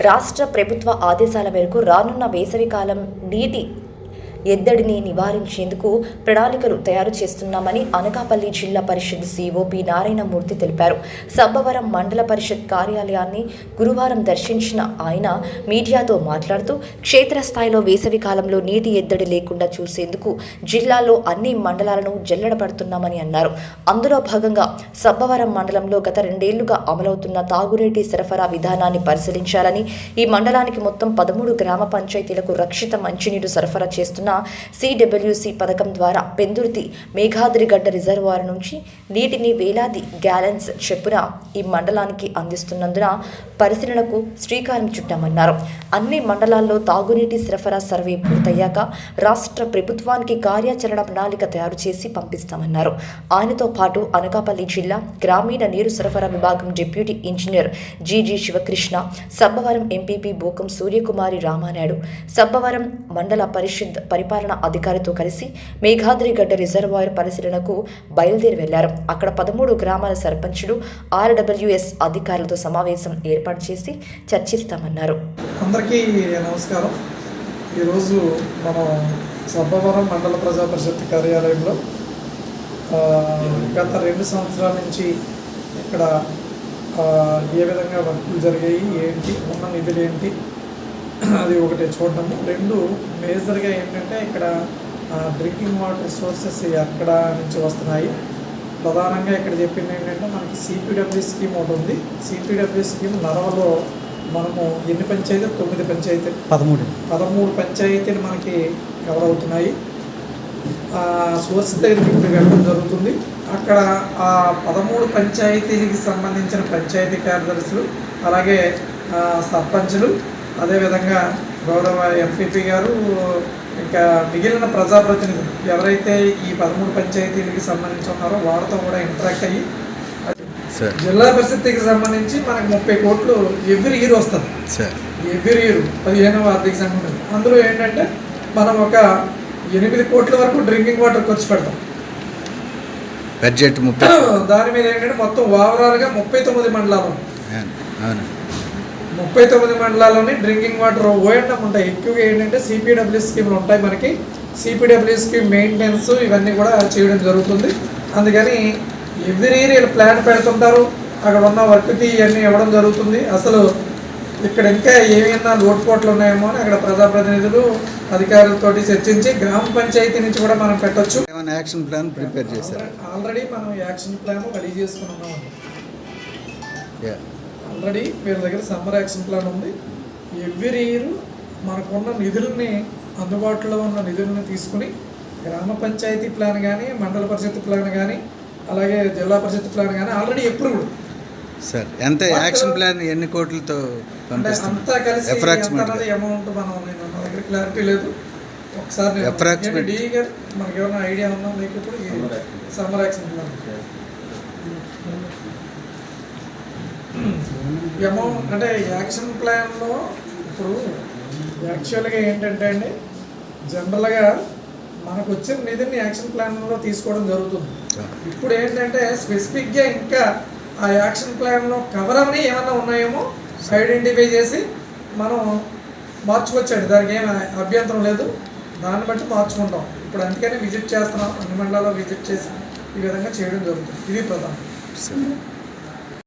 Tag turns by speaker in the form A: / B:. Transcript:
A: రాష్ట్ర ప్రభుత్వ ఆదేశాల మేరకు రానున్న వేసవికాలం నీటి ఎద్దడిని నివారించేందుకు ప్రణాళికలు తయారు చేస్తున్నామని అనకాపల్లి జిల్లా పరిషత్ సిఓపి నారాయణమూర్తి తెలిపారు. సబ్బవరం మండల పరిషత్ కార్యాలయాన్ని గురువారం దర్శించిన ఆయన మీడియాతో మాట్లాడుతూ క్షేత్రస్థాయిలో వేసవి కాలంలో నీటి ఎద్దడి లేకుండా చూసేందుకు జిల్లాలో అన్ని మండలాలను జల్లెడపడుతున్నామని అన్నారు. అందులో భాగంగా సబ్బవరం మండలంలో గత రెండేళ్ళుగా అమలవుతున్న తాగునీటి సరఫరా విధానాన్ని పరిశీలించాలని ఈ మండలానికి మొత్తం పదమూడు గ్రామ పంచాయతీలకు రక్షిత మంచినీరు సరఫరా చేస్తున్న సిడబ్ల్యూసి పథకం ద్వారా పెందుర్తి మేఘాద్రిగడ్డ రిజర్వాయర్ నుంచి నీటిని వేలాది గ్యాలన్స్ చెప్పున ఈ మండలానికి అందిస్తున్నందున పరిశీలనకు శ్రీకారం చుట్టామన్నారు. అన్ని మండలాల్లో తాగునీటి సరఫరా సర్వే పూర్తయ్యాక రాష్ట్ర ప్రభుత్వానికి కార్యాచరణ ప్రణాళిక తయారు చేసి పంపిస్తామన్నారు. ఆయనతో పాటు అనకాపల్లి జిల్లా గ్రామీణ నీరు సరఫరా విభాగం deputy engineer GG Sivakrishna Sabbavaram MPP Bokam Suryakumari Ramanayudu Sabbavaram mandal parishad పరిపాలన అధికారితో కలిసి మేఘాద్రిగడ్డ రిజర్వాయర్ పరిశీలనకు బయలుదేరి వెళ్ళారు. అక్కడ పదమూడు గ్రామాల సర్పంచులు ఆర్డబ్ల్యూఎస్ అధికారులతో సమావేశం ఏర్పాటు చేసి చర్చిస్తామన్నారు.
B: అందరికీ నమస్కారం. ఈరోజు మనం సబ్బవరం మండల ప్రజా పరిషత్ కార్యాలయంలో గత రెండు సంవత్సరాల నుంచి ఇక్కడ ఏ విధంగా వర్కులు జరిగాయి ఏంటి ఉన్న నిధులు ఏంటి అది ఒకటి చూడడము. రెండు మేజర్గా ఏంటంటే ఇక్కడ డ్రింకింగ్ వాటర్ సోర్సెస్ ఎక్కడ నుంచి వస్తున్నాయి. ప్రధానంగా ఇక్కడ చెప్పింది ఏంటంటే మనకి సిపిడబ్ల్యూ స్కీమ్ ఒకటి ఉంది. సిపిడబ్ల్యూ స్కీమ్ నరవలో మనము ఎన్ని పంచాయతీలు? తొమ్మిది పంచాయతీలు.
C: పదమూడు.
B: పదమూడు పంచాయతీలు మనకి కవర్ అవుతున్నాయి. సోర్స్ దగ్గరికి ఇప్పుడు వెళ్ళడం జరుగుతుంది. అక్కడ ఆ పదమూడు పంచాయతీలకు సంబంధించిన పంచాయతీ కార్యదర్శులు అలాగే సర్పంచులు అదేవిధంగా గౌరవ ఎంపీపీ గారు ఇంకా మిగిలిన ప్రజాప్రతినిధులు ఎవరైతే ఈ పదమూడు పంచాయతీలకి సంబంధించి ఉన్నారో వాళ్ళతో కూడా ఇంటరాక్ట్ అయ్యి
C: సార్
B: జిల్లా పరిషత్కి సంబంధించి మనకి ముప్పై కోట్లు ఎవ్రీ ఇయర్ వస్తుంది.
C: సార్
B: ఎవ్రీ ఇయర్ పదిహేనవ ఆర్థిక సంఘం అందులో ఏంటంటే మనం ఒక ఎనిమిది కోట్ల వరకు డ్రింకింగ్ వాటర్ ఖర్చు పెడతాం.
C: బడ్జెట్
B: దాని మీద ఏంటంటే మొత్తం ఓవరాల్గా ముప్పై తొమ్మిది మండలాలు. ముప్పై తొమ్మిది మండలాల్లోని డ్రింకింగ్ వాటర్ ఓఎండం ఉంటాయి. ఎక్కువగా ఏంటంటే సిపిడబ్ల్యూ స్కీమ్లు ఉంటాయి మనకి. సిపిడబ్ల్యూ స్కీమ్ మెయింటెనెన్స్ ఇవన్నీ కూడా చేయడం జరుగుతుంది. అందుకని ఎవ్రీ ఇయర్ వీళ్ళు ప్లాన్ పెడుతుంటారు. అక్కడ ఉన్న వర్క్కి ఇవన్నీ ఇవ్వడం జరుగుతుంది. అసలు ఇక్కడ ఇంకా ఏమైనా లోటుపోట్లు ఉన్నాయేమో అని అక్కడ ప్రజాప్రతినిధులు అధికారులతోటి చర్చించి గ్రామ పంచాయతీ నుంచి కూడా మనం పెట్టొచ్చు.
C: యాక్షన్ ప్లాన్ ప్రిపేర్ చేశారు?
B: ఆల్రెడీ మనం యాక్షన్ ప్లాన్ రెడీ చేసుకున్నాం. ఆల్రెడీ వీళ్ళ దగ్గర సమ్మర్ యాక్షన్ ప్లాన్ ఉంది. ఎవ్రీ ఇయర్ మనకున్న నిధుల్ని అందుబాటులో ఉన్న నిధులను తీసుకుని గ్రామ పంచాయతీ ప్లాన్ కానీ మండల పరిషత్ ప్లాన్ కానీ అలాగే జిల్లా పరిషత్ ప్లాన్ కానీ ఆల్రెడీ ఎప్రూవ్డ్
C: సార్ ఎంత యాక్షన్ ప్లాన్ ఎన్ని కోట్లతో
B: అంతా కలిసి అమౌంట్ మనం నేను నా దగ్గర క్లారిటీ లేదు. ఒకసారి మనకి ఏమైనా ఐడియా ఉందా? మీకు ఇప్పుడు సమ్మర్ యాక్షన్ ప్లాన్ అమౌంట్ అంటే యాక్షన్ ప్లాన్లో ఇప్పుడు యాక్చువల్గా ఏంటంటే అండి జనరల్గా మనకు వచ్చిన నిధిని యాక్షన్ ప్లాన్లో తీసుకోవడం జరుగుతుంది. ఇప్పుడు ఏంటంటే స్పెసిఫిక్గా ఇంకా ఆ యాక్షన్ ప్లాన్లో కవర్ అవని ఏమన్నా ఉన్నాయేమో ఐడెంటిఫై చేసి మనం మార్చుకోవచ్చండి దానికి ఏం అభ్యంతరం లేదు. దాన్ని బట్టి మార్చుకుంటాం. ఇప్పుడు అందుకని విజిట్ చేస్తున్నాం. అన్ని మండలాల్లో విజిట్ చేసి ఈ విధంగా చేయడం జరుగుతుంది. ఇది ప్రధానం.